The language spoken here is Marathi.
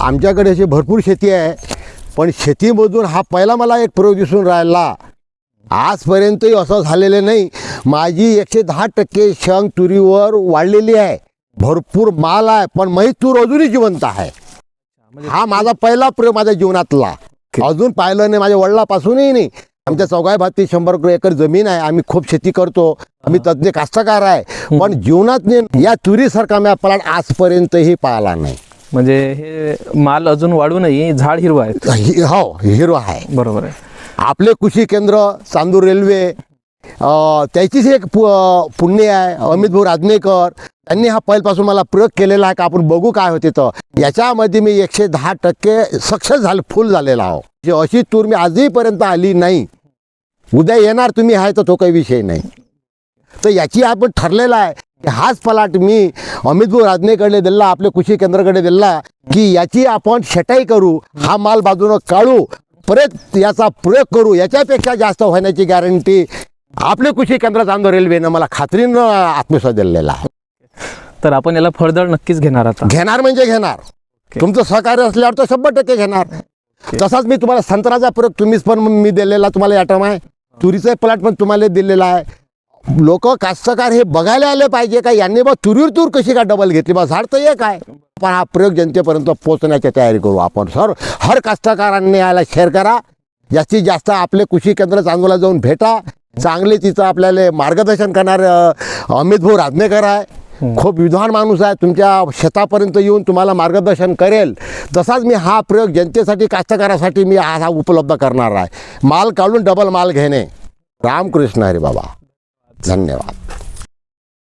आमच्याकडे अशी भरपूर शेती आहे पण शेतीमधून हा पहिला मला एक प्रयोग दिसून राहिला. आजपर्यंतही असं झालेलं नाही. माझी एकशे दहा टक्के शंख तुरीवर वाढलेली आहे. भरपूर माल आहे पण मही तूर अजूनही जिवंत आहे. हा माझा पहिला प्रयोग माझ्या जीवनातला. अजून पाहिलं नाही माझ्या वडिलापासूनही नाही. आमच्या चौघाय भाती शंभर एकर जमीन आहे आम्ही खूप शेती करतो आम्ही तज्ञ कास्तकार आहे पण जीवनात या तुरीसारखा मी प्लॉट आजपर्यंतही पाहिला नाही. म्हणजे हे माल अजून वाढूनही झाड हिरवं आहे हि- हो हिरो आहे. बरोबर आहे. आपले कृषी केंद्र चांदूर रेल्वे त्याचीच एक पुण्य आहे अमित भाऊ राजनेकर त्यांनी हा पहिल्यापासून मला प्रयोग केलेला आहे का आपण बघू काय होते तर. याच्यामध्ये मी एकशे दहा टक्के सक्सेस झाले फुल झालेला आहो. जी अशी तूर मी आजहीपर्यंत आली नाही. उद्या येणार तुम्ही आहे तर तो काही विषय नाही. तर याची आपण ठरलेला आहे की हाच पलाट मी अमित भाऊ राजनेकडे दिला आपल्या कृषी केंद्राकडे दिला की याची आपण छटाई करू हा माल बाजूनं काढू परत याचा प्रयोग करू याच्यापेक्षा जास्त होण्याची गॅरंटी आपले कृषी केंद्र चांदो रेल्वेनं मला खात्रीनं आत्मविश्वास दिलेला आहे. तर आपण याला फळदळ नक्कीच घेणार आता. घेणार म्हणजे घेणार. तुमचं सहकार्य असल्यावर तर शंभर टक्के घेणार. तसाच मी तुम्हाला संत्र्याचा प्रयोग तुम्हीच पण मी दिलेला तुम्हाला याटम आहे. तुरीचा प्लॉट पण तुम्हाला दिलेला आहे. लोक कास्तकार हे बघायला आले पाहिजे का? यांनी बा तुरीवर तूर कशी का डबल घेतली? बा झाड तर एक आहे. पण हा प्रयोग जनतेपर्यंत पोहोचण्याची तयारी करू आपण. सर हर कास्तकारांनी याला शेअर करा. जास्तीत जास्त आपले कृषी केंद्र चांगला जाऊन भेटा. चांगले तिथं आपल्याला मार्गदर्शन करणारे अमित भाऊ राजनेकर आहे. खूप विद्वान माणूस आहे तुमच्या शेतापर्यंत येऊन तुम्हाला मार्गदर्शन करेल. तसाच मी हा प्रयोग जनतेसाठी कास्तकारासाठी मी हा उपलब्ध करणार आहे. माल काढून डबल माल घेणे. रामकृष्ण हरे बाबा. धन्यवाद.